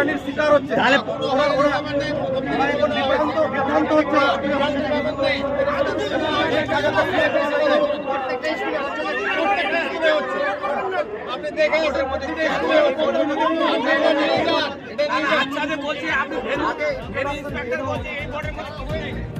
হয়রানির শিকার হচ্ছে তাহলে বিভ্রান্ত হচ্ছে। আপনি দেখে আসেন। আচ্ছা বলছি আপনি ভেনু ভেনু ইন্সপেক্টর বলছি এই বোর্ডের মধ্যে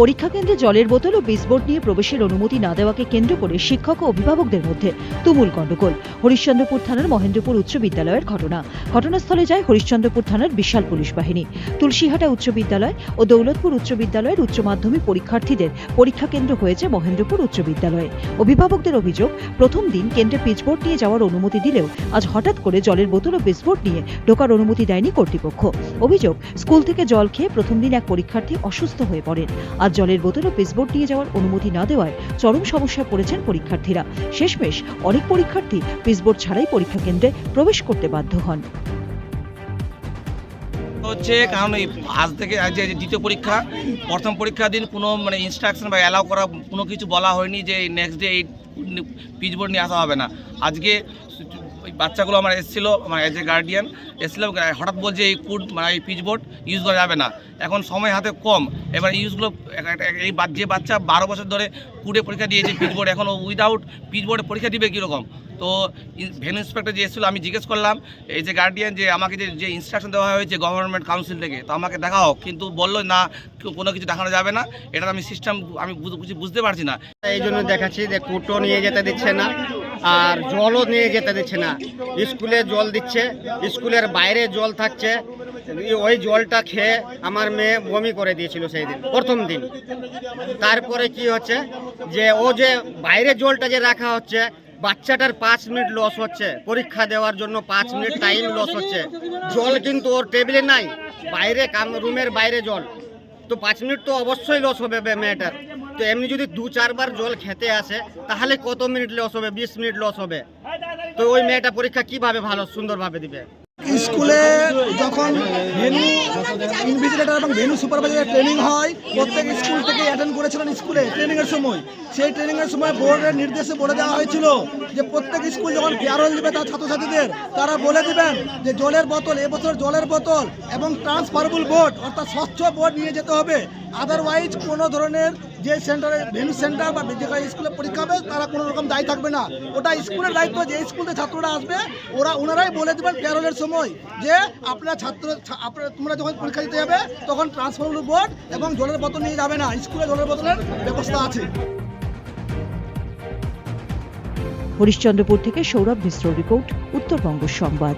পরীক্ষা কেন্দ্রে জলের বোতল ও বিসবোর্ড নিয়ে প্রবেশের অনুমতি না দেওয়াকে কেন্দ্র করে শিক্ষক ও অভিভাবকদের মধ্যে তুমুল গণ্ডগোল হরিশ্চন্দ্রপুর থানার মহেন্দ্রপুর উচ্চ বিদ্যালয়ের ঘটনা। ঘটনাস্থলে যায় হরিশ্চন্দ্রপুর থানার বিশাল পুলিশ বাহিনী। তুলসীহাটা উচ্চ বিদ্যালয় ও দৌলতপুর উচ্চ বিদ্যালয়ের উচ্চ মাধ্যমিক পরীক্ষার্থীদের পরীক্ষা কেন্দ্র হয়েছে মহেন্দ্রপুর উচ্চ বিদ্যালয়ে। অভিভাবকদের অভিযোগ, প্রথম দিন কেন্দ্রে পিচবোর্ড নিয়ে যাওয়ার অনুমতি দিলেও আজ হঠাৎ করে জলের বোতল ও বিসবোর্ড নিয়ে ঢোকার অনুমতি দেয়নি কর্তৃপক্ষ। অভিযোগ, স্কুল থেকে জল খেয়ে প্রথম দিন এক পরীক্ষার্থী অসুস্থ হয়ে পড়েন। আজ জলের বোতল ও পিসবোর্ড নিয়ে যাওয়ার অনুমতি না দেওয়ায় চরম সমস্যায় পড়েছেন পরীক্ষার্থীরা। শেষমেশ অনেক পরীক্ষার্থী পিসবোর্ড ছাড়াই পরীক্ষা কেন্দ্রে প্রবেশ করতে বাধ্য হন। হচ্ছে কারণ এই আজ থেকে আজ দ্বিতীয় পরীক্ষা, প্রথম পরীক্ষার দিন কোনো মানে ইনস্ট্রাকশন বা অ্যালাউ করা কোনো কিছু বলা হয়নি যে নেক্সট ডে এই পিচবোর্ড নিয়ে আসা হবে না। আজকে ওই বাচ্চাগুলো আমার এসেছিল, আমার এজ এ গার্ডিয়ান এসেছিলাম হঠাৎ বলছে এই কুড মানে এই পিচবোর্ড ইউজ করা যাবে না। এখন সময় হাতে কম। এবার ইউজগুলো এই যে বাচ্চা বারো বছর ধরে কুডে পরীক্ষা দিয়েছে পিচবোর্ড এখন উইদাউট পিচবোর্ডে পরীক্ষা দিবে কীরকম? তো ভেন ইন্সপেক্টর যে এসেছিল, আমি জিজ্ঞেস করলাম এই যে গার্ডিয়ান যে আমাকে যে যে ইনস্ট্রাকশন দেওয়া হয়েছে গভর্নমেন্ট কাউন্সিল থেকে, তো আমাকে দেখাও। কিন্তু বলল না কোনো কিছু দেখানো যাবে না। এটা আমি সিস্টেম আমি বুঝ- বুঝ- বুঝতে পারছি না। এই জন্য দেখাচ্ছি যে কুটো নিয়ে যেতে দিচ্ছে না। আর জলও নিয়ে যেতে দিচ্ছে না। স্কুলে জল দিচ্ছে, স্কুলের বাইরে জল থাকছে। ওই জলটা খেয়ে আমার মেয়ে বমি করে দিয়েছিল সেই দিন প্রথম দিন। তারপরে কি হচ্ছে যে ও যে বাইরে জলটা যে রাখা হচ্ছে, বাচ্চাটার পাঁচ মিনিট লস হচ্ছে। পরীক্ষা দেওয়ার জন্য পাঁচ মিনিট টাইম লস হচ্ছে। জল কিন্তু ওর টেবিলে নাই, বাইরে কাম রুমের বাইরে জল। তো পাঁচ মিনিট তো অবশ্যই লস হবে মেয়েটার। তো এমনি যদি দু চারবার জল খেতে আসে, তাহলে কত মিনিট লস হবে? বিশ মিনিট লস হবে। তো ওই মেয়েটা পরীক্ষা কীভাবে ভালো, সুন্দরভাবে দিবে? স্কুলে যখন ভেনু ইনভিজিলেটর এবং ভেনু সুপারভাইজারের ট্রেনিং হয়, প্রত্যেক স্কুল থেকে অ্যাটেন্ড করেছিলেন স্কুলে ট্রেনিংয়ের সময়। সেই ট্রেনিংয়ের সময় বোর্ডের নির্দেশে বলে দেওয়া হয়েছিল যে প্রত্যেক স্কুল যখন ফেয়ারওয়েল দেবে তার ছাত্রছাত্রীদের, তারা বলে দিবেন যে জলের বোতল এবছর জলের বোতল এবং ট্রান্সফারেবল বোর্ড অর্থাৎ স্বচ্ছ বোর্ড নিয়ে যেতে হবে। আদারওয়াইজ কোনো ধরনের যে সেন্টারে ভেনু সেন্টার বা যেখানে স্কুলে পরীক্ষা হবে, তারা কোনো রকম দায়ী থাকবে না। ওটা স্কুলের দায়িত্ব, যে স্কুলে ছাত্ররা আসবে, ওরা, ওনারাই বলে দেবেন প্যারোলের সময় যে আপনার ছাত্র তোমরা যখন পরীক্ষা দিতে যাবে, তখন ট্রান্সফারেবল বোর্ড এবং জলের বোতল নিয়ে যাবে না। স্কুলে জলের বোতলের ব্যবস্থা আছে। হরিশ্চন্দ্রপুর থেকে সৌরভ মিশ্র রিপোর্ট, উত্তরবঙ্গ সংবাদ।